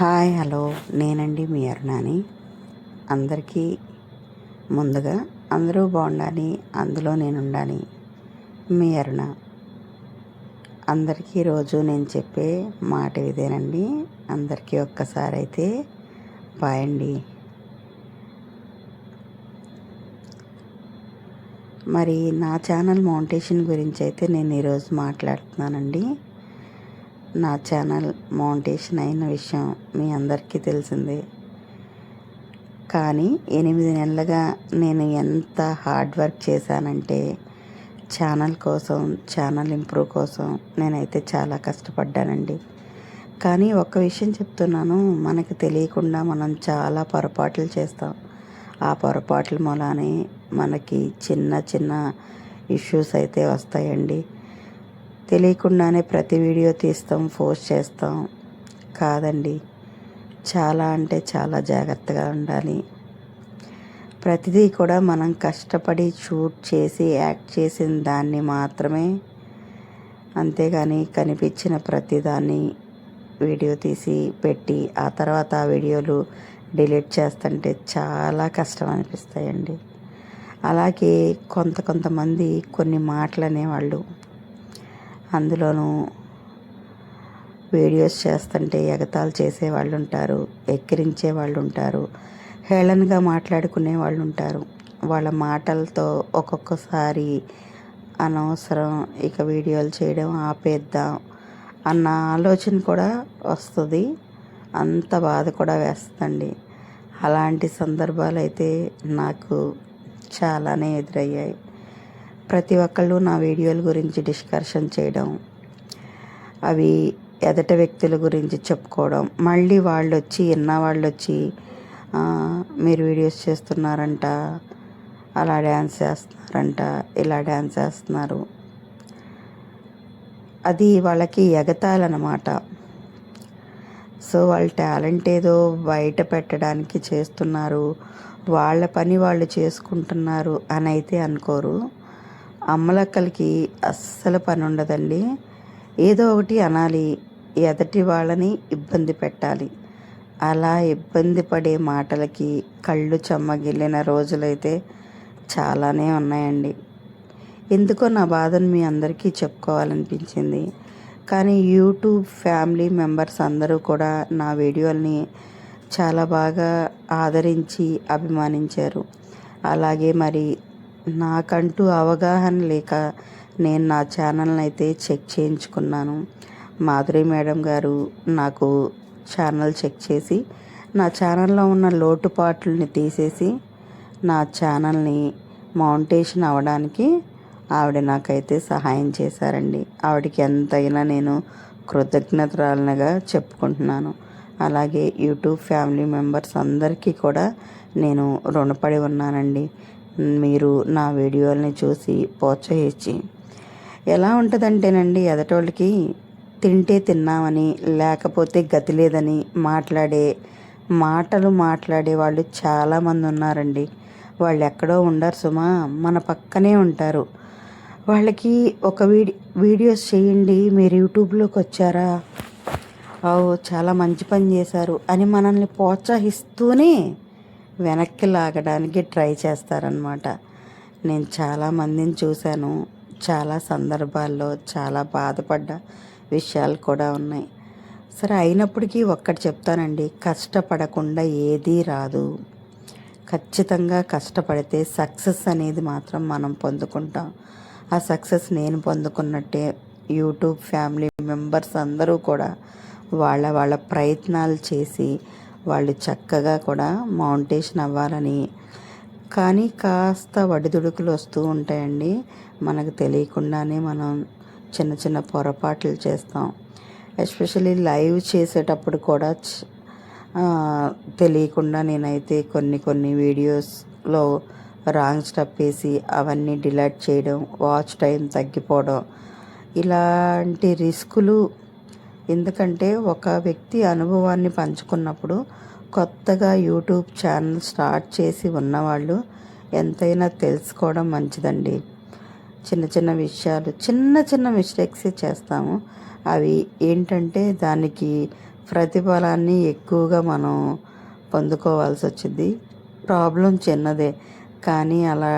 Hi hello. నేనండి మీ అరుణాని. అందరికీ ముందుగా అందరూ బాగుండాలి అందులో నేను ఉండాలి. మీ అరుణ. అందరికీ రోజు నేను చెప్పే మాట ఇదేనండి. అందరికీ ఒక్కసారి అయితే బాయండి. మరి నా ఛానల్ మౌంటేషన్ గురించి అయితే నేను ఈరోజు మాట్లాడుతున్నానండి. నా ఛానల్ మౌంటేషన్ అయిన విషయం మీ అందరికీ తెలిసిందే. కానీ ఎనిమిది నెలలుగా నేను ఎంత హార్డ్ వర్క్ చేశానంటే ఛానల్ కోసం ఛానల్ ఇంప్రూవ్ కోసం నేనైతే చాలా కష్టపడ్డానండి. కానీ ఒక్క విషయం చెప్తున్నాను మనకు తెలియకుండా మనం చాలా పొరపాట్లు చేస్తాం. ఆ పొరపాట్ల మూలానే మనకి చిన్న చిన్న ఇష్యూస్ అయితే వస్తాయండి. తెలియకుండానే ప్రతి వీడియో తీస్తాం పోస్ట్ చేస్తాం. కాదండి. చాలా అంటే చాలా జాగ్రత్తగా ఉండాలి. ప్రతిదీ కూడా మనం కష్టపడి షూట్ చేసి యాక్ట్ చేసిన దాన్ని మాత్రమే అంతేగాని కనిపించిన ప్రతిదాన్ని వీడియో తీసి పెట్టి ఆ తర్వాత ఆ వీడియోలు డిలీట్ చేస్తుంటే చాలా కష్టం అనిపిస్తాయండి. అలాగే కొంత కొంతమంది కొన్ని మాటలు అనేవాళ్ళు అందులోనూ వీడియోస్ చేస్తుంటే ఎగతాలు చేసే వాళ్ళు ఉంటారు ఎక్కిరించే వాళ్ళు ఉంటారు హేళనగా మాట్లాడుకునే వాళ్ళు ఉంటారు వాళ్ళ మాటలతో ఒక్కొక్కసారి అనవసరం ఇక వీడియోలు చేయడం ఆపేద్దాం అన్న ఆలోచన కూడా వస్తుంది. అంత బాధ కూడా వేస్తుందండి. అలాంటి సందర్భాలు అయితే నాకు చాలానే ఎదురయ్యాయి. ప్రతి ఒక్కళ్ళు నా వీడియోల గురించి డిస్కషన్ చేయడం అవి ఎదట వ్యక్తుల గురించి చెప్పుకోవడం మళ్ళీ వాళ్ళు వచ్చి ఎన్న వాళ్ళు వచ్చి మీరు వీడియోస్ చేస్తున్నారంట అలా డ్యాన్స్ చేస్తున్నారంట ఇలా డ్యాన్స్ చేస్తున్నారు. అది వాళ్ళకి ఎగతాలన్నమాట సో వాళ్ళ టాలెంట్ ఏదో బయట పెట్టడానికి చేస్తున్నారు వాళ్ళ పని వాళ్ళు చేసుకుంటున్నారు అని అయితే అనుకోరు. అమ్మలక్కలకి అస్సలు పని ఉండదండి ఏదో ఒకటి అనాలి ఎదటి వాళ్ళని ఇబ్బంది పెట్టాలి. అలా ఇబ్బంది పడే మాటలకి కళ్ళు చెమ్మగిల్లిన రోజులైతే చాలానే ఉన్నాయండి. ఎందుకో నా బాధను మీ అందరికీ చెప్పుకోవాలనిపించింది. కానీ యూట్యూబ్ ఫ్యామిలీ మెంబర్స్ అందరూ కూడా నా వీడియోల్ని చాలా బాగా ఆదరించి అభిమానించారు. అలాగే మరి నాకంటూ అవగాహన లేక నేను నా ఛానల్ని అయితే చెక్ చేయించుకున్నాను. మాధురి మేడం గారు నాకు ఛానల్ చెక్ చేసి నా ఛానల్లో ఉన్న లోటుపాట్లని తీసేసి నా ఛానల్ని మౌంటేషన్ అవ్వడానికి ఆవిడ నాకైతే సహాయం చేశారండి. ఆవిడకి ఎంతైనా నేను కృతజ్ఞతరాలనగా చెప్పుకుంటున్నాను. అలాగే యూట్యూబ్ ఫ్యామిలీ మెంబర్స్ అందరికీ కూడా నేను రుణపడి ఉన్నానండి. మీరు నా వీడియోలని చూసి ప్రోత్సహించి. ఎలా ఉంటుందంటేనండి ఎదటోళ్ళకి తింటే తిన్నామని లేకపోతే గతి లేదని మాట్లాడే మాటలు మాట్లాడే వాళ్ళు చాలామంది ఉన్నారండి. వాళ్ళు ఎక్కడో ఉండరు సుమా మన పక్కనే ఉంటారు. వాళ్ళకి ఒక వీడి వీడియోస్ చేయండి మీరు యూట్యూబ్లోకి వచ్చారా? ఓ చాలా మంచి పని చేశారు అని మనల్ని ప్రోత్సహిస్తూనే వెనక్కి లాగడానికి ట్రై చేస్తారనమాట నేను చాలా మందిని చూశాను. చాలా సందర్భాల్లో చాలా బాధపడ్డ విషయాలు కూడా ఉన్నాయి. సరే అయినప్పటికీ ఒక్కటి చెప్తానండి. కష్టపడకుండా ఏదీ రాదు. ఖచ్చితంగా కష్టపడితే సక్సెస్ అనేది మాత్రం మనం పొందుకుంటాం. ఆ సక్సెస్ నేను పొందుకున్నట్టే యూట్యూబ్ ఫ్యామిలీ మెంబర్స్ అందరూ కూడా వాళ్ళ వాళ్ళ ప్రయత్నాలు చేసి వాళ్ళు చక్కగా కూడా మౌంటేషన్ అవ్వాలని. కానీ కాస్త వడిదుడుకులు వస్తూ ఉంటాయండి. మనకు తెలియకుండానే మనం చిన్న చిన్న పొరపాట్లు చేస్తాం. ఎస్పెషలీ లైవ్ చేసేటప్పుడు కూడా తెలియకుండా నేనైతే కొన్ని కొన్ని వీడియోస్లో రాంగ్ స్టెప్ వేసి అవన్నీ డిలీట్ చేయడం వాచ్ టైం తగ్గిపోవడం ఇలాంటి రిస్కులు ఎందుకంటే ఒక వ్యక్తి అనుభవాన్ని పంచుకున్నప్పుడు కొత్తగా యూట్యూబ్ ఛానల్ స్టార్ట్ చేసి ఉన్నవాళ్ళు ఎంతైనా తెలుసుకోవడం మంచిదండి. చిన్న చిన్న విషయాలు చిన్న చిన్న మిస్టేక్స్ చేస్తాము. అవి ఏంటంటే దానికి ప్రతిఫలాన్ని ఎక్కువగా మనం పొందుకోవాల్సి వచ్చింది. ప్రాబ్లం చిన్నదే కానీ అలా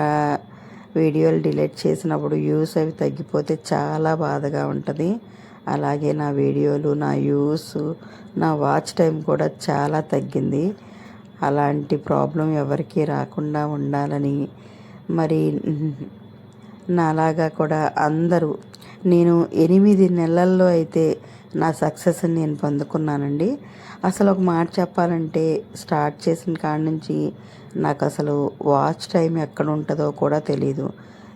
వీడియోలు డిలీట్ చేసినప్పుడు వ్యూస్ అవి తగ్గిపోతే చాలా బాధగా ఉంటుంది. అలాగే నా వీడియోలు నా యూస్ నా వాచ్ టైం కూడా చాలా తగ్గింది. అలాంటి ప్రాబ్లం ఎవరికీ రాకుండా ఉండాలని మరి నాలాగా కూడా అందరూ నేను ఎనిమిది నెలల్లో అయితే నా సక్సెస్ని నేను పొందుకున్నానండి. అసలు ఒక మాట చెప్పాలంటే స్టార్ట్ చేసిన కాడ నుంచి నాకు అసలు వాచ్ టైం ఎక్కడ ఉంటుందో కూడా తెలీదు.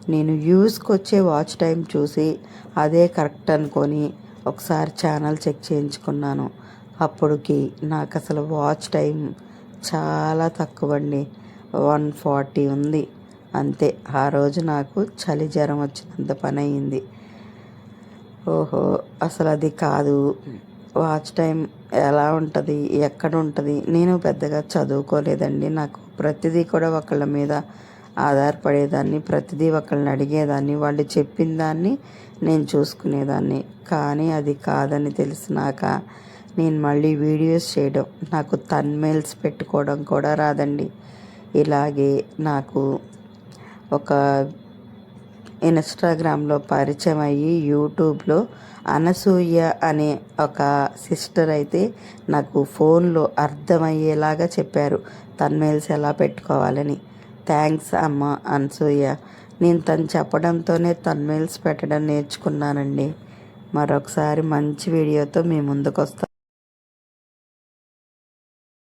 నేను యూస్కి వచ్చే వాచ్ టైం చూసి అదే కరెక్ట్ అనుకొని ఒకసారి ఛానల్ చెక్ చేయించుకున్నాను. అప్పటికి నాకు అసలు వాచ్ టైం చాలా తక్కువ అండి వన్ ఫార్టీ ఉంది. అంతే. ఆ రోజు నాకు చలి జ్వరం వచ్చినంత పని అయింది ఓహో అసలు అది కాదు. వాచ్ టైం ఎలా ఉంటుంది? ఎక్కడ ఉంటుంది? నేను పెద్దగా చదువుకోలేదండి. నాకు ప్రతిదీ కూడా ఒకళ్ళ మీద ఆధారపడేదాన్ని ప్రతిదీ ఒకళ్ళని అడిగేదాన్ని వాళ్ళు చెప్పిన దాన్ని నేను చూసుకునేదాన్ని. కానీ అది కాదని తెలిసినాక నేను మళ్ళీ వీడియోస్ చేయడం నాకు తన్మెయిల్స్ పెట్టుకోవడం కూడా రాదండి. ఇలాగే నాకు ఒక ఇన్స్టాగ్రామ్లో పరిచయం అయ్యి యూట్యూబ్లో అనసూయ అనే ఒక సిస్టర్ అయితే నాకు ఫోన్లో అర్థమయ్యేలాగా చెప్పారు తన్మేల్స్ ఎలా పెట్టుకోవాలని. థ్యాంక్స్ అమ్మ అనసూయ. నేను తను చెప్పడంతోనే తన్మేల్స్ పెట్టడం నేర్చుకున్నానండి. మరొకసారి మంచి వీడియోతో మీ ముందుకు వస్తాను